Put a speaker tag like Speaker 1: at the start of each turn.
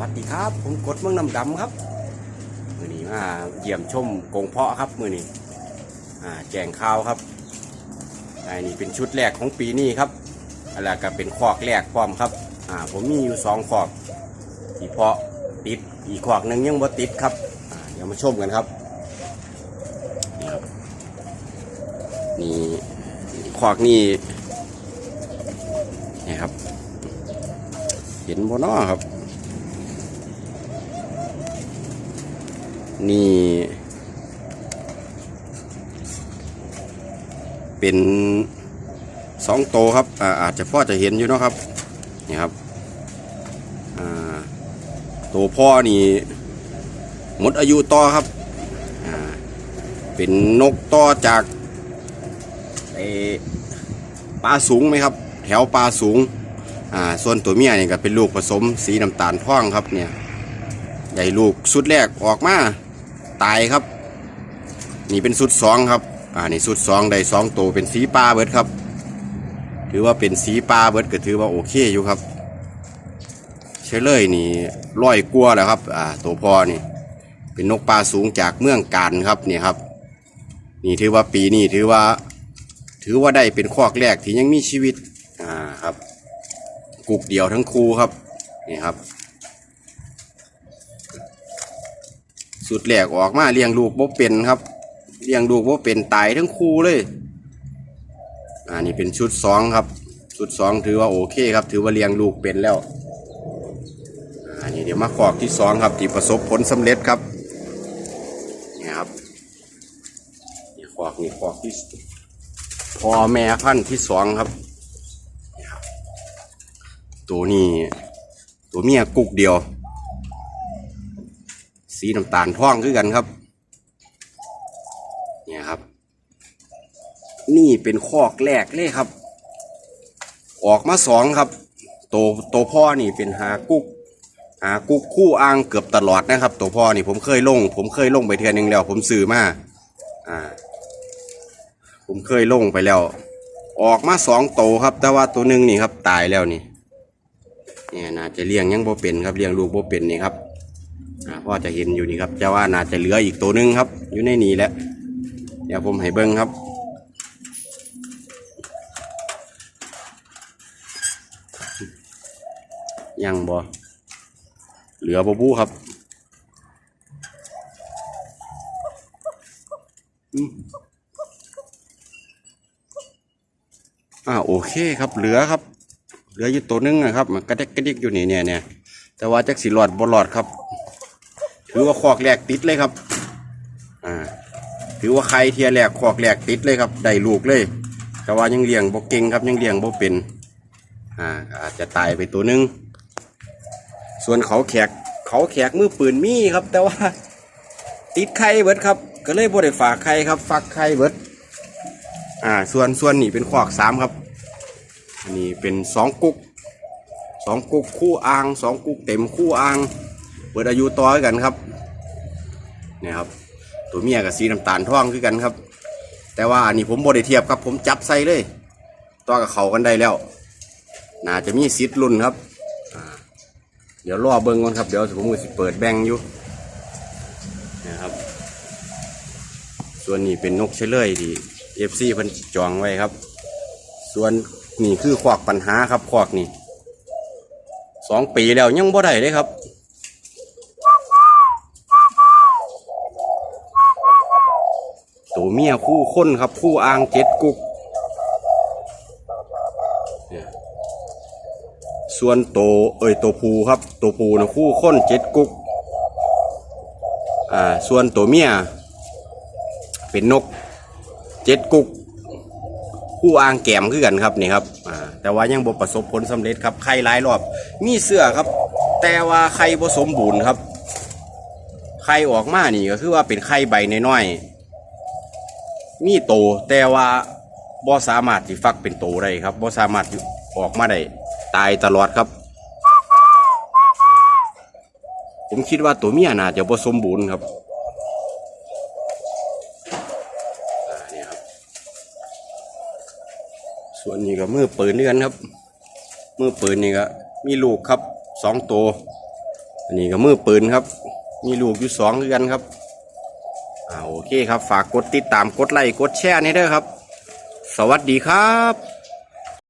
Speaker 1: วัสดีครับ ผมกดเมืองน้ำดำครับมือนี้มาเยี่ยมชมกงเพาะครับมือนี้อ่าแจงข้าวครับอันนี้เป็นชุดแรกของปีนี้ครับอะไรก็เป็นคอกแรกพร้อมครับผมมีอยู่สองคอกที่เพาะติดอีกคอกหนึ่งยังบ่ติดครับเดี๋ยวมาชมกันครับนี่ครับนี่คอกนี่นี่ครับ เห็นบนอ้อครับ นี่ เป็นสองโตครับอาอาจจะพ่อจะเห็นอยู่เนาะครับนี่ครับอ่าตัวพ่อนี่หมดอายุต่อครับเป็นนกต่อจากปลาสูงไหมครับ แถวปลาสูงอ่าส่วนตัวเมียนี่ก็เป็นลูกผสมสีน้ำตาลท่องครับเนี่ยใหญ่ลูกสุดแรกออกมา ตายครับ นี่เป็นสุดสองครับ อ่านี่สุดสองได้สองตัวเป็นสีปลาเบิดครับ ถือว่าเป็นสีปลาเบิดก็ถือว่าโอเคอยู่ครับเชลเลยนี่ร้อยกลัวแล้วครับ อ่าตัวพ่อนี่ เป็นนกปลาสูงจากเมืองการครับนี่ครับ นี่ถือว่าปีนี้ถือว่า ถือว่าได้เป็นคอกแรกที่ยังมีชีวิต อ่าครับ กุกเดียวทั้งคู่ครับ นี่ครับ สุดแหลกออกมาเลี้ยงลูกบ่เป็นครับเลี้ยงลูกบ่เป็นตายทั้งคู่เลยอ่านี่เป็นชุดสองครับ ชุดสองถือว่าโอเคครับ ถือว่าเลี้ยงลูกเป็นแล้วอ่านี่เดี๋ยวมาขอกที่สองครับที่ประสบผลสำเร็จครับนี่ครับนี่ขอกนี่ขอกที่พอแม่พันธุ์ที่สองครับ ตัวนี้ตัวเมียกุกเดียว สีน้ำตาลท่องคือกันครับ เนี่ยครับ นี่เป็นคอกแรกเลยครับ ออกมาสองครับโตัวตัวพ่อนี่เป็นหากุกหากุกคู่อ้างเกือบตลอดนะครับ ตัวพ่อนี่ผมเคยลง ผมเคยลงไปเทือนหนึ่งแล้ว ผมซื้อมาอ่า ผมเคยลงไปแล้ว ออกมาสองโตครับ แต่ว่าตัวหนึ่งนี่ครับ ตายแล้วนี่เนี่ยน่าจะเลี้ยงยังบ่เป็นครับเลี้ยงลูกบ่เป็นนี่ครับ พ่อจะเห็นอยู่นี่ครับจะว่าน่าจะเหลืออีกตัวหนึงครับ อยู่ในนี้แหละเดี๋ยวผมให้เบิ้งครับยังบ่เหลือบ่บู้ครับอ่าโอเคครับ เหลือครับ เหลืออยู่ตัวหนึงนะครับ มันกระเดกกระดิกอยู่นี่เนี่ยเนี่ยแต่ว่าจักสิหลอดบ่หลอดครับ ถือว่าคอกแรกติดเลยครับ อ่า ถือว่าใครเทียแรกคอกแรกติดเลยครับได้ลูกเลย แต่ว่ายังเลี้ยงบ่เก่งครับยังเลี้ยงบ่เป็น อ่า อาจจะตายไปตัวหนึง ส่วนเขาแขกเขาแขกมือปืนมีครับ แต่ว่า ติดไข่เบิดครับ ก็เลยบ่ได้ฝากไข่ครับฝากไข่เบิด อ่า ส่วนส่วนนี่เป็นคอกสามครับอันนี้เป็นสองกุกสองกุกคู่อ่างสองกุกเต็มคู่อ่าง เปิดอายุต่อกันครับเนี่ยครับ ตัวเมียกับสีน้ำตาลท่องคือกันครับ แต่ว่าอันนี้ผมบริเทียบครับ ผมจับใส่เลยต่อกับเขากันได้แล้วน่าจะมีซิดรุ่นครับเดี๋ยวรอเบิ้งก่อนครับเดี๋ยวผมจะเปิดแบงอยู่นะครับ ส่วนนี้เป็นนกเชลเลยที่เอฟซีเพิ่นจองไว้ครับ ส่วนนี่คือขวากปัญหาครับขวากนี่สองปีแล้วยังบ่ได้เลยครับ ตัวเมียคู่ค้นครับคู่อ่างเจ็ดกุกเนี่ยส่วนโตเอ้ยตัวผูครับตัวผูนะคู่ค้นเจ็ดกุก อ่าส่วนตัวเมีย เป็นนกเจ็ดกุกผู้อ่างแกมคือกันครับนี่ครับอ่าแต่ว่ายังบ่ประสบผลสำเร็จครับไข่หลายรอบ มีเสื้อครับ แต่ว่าไข่บ่สมบูรณ์ครับไข่ออกมานี่ก็คือว่าเป็นไข่ใบน้อยๆ มีโตแต่ว่าบ่สามารถที่ฟักเป็นโตได้ครับบ่สามารถออกมาได้ตายตลอดครับ ผมคิดว่าตัวเมียน่าจะบ่สมบูรณ์ครับนี่ครับ ส่วนนี้ก็มือปืนด้วยกันครับ มือปืนนี่ก็มีลูกครับสองตัวอันนี้ก็มือปืนครับ มีลูกอยู่สองเดือนครับ โอเคครับ ฝากกดติดตามกดไลค์กดแชร์นี่เด้อครับ สวัสดีครับ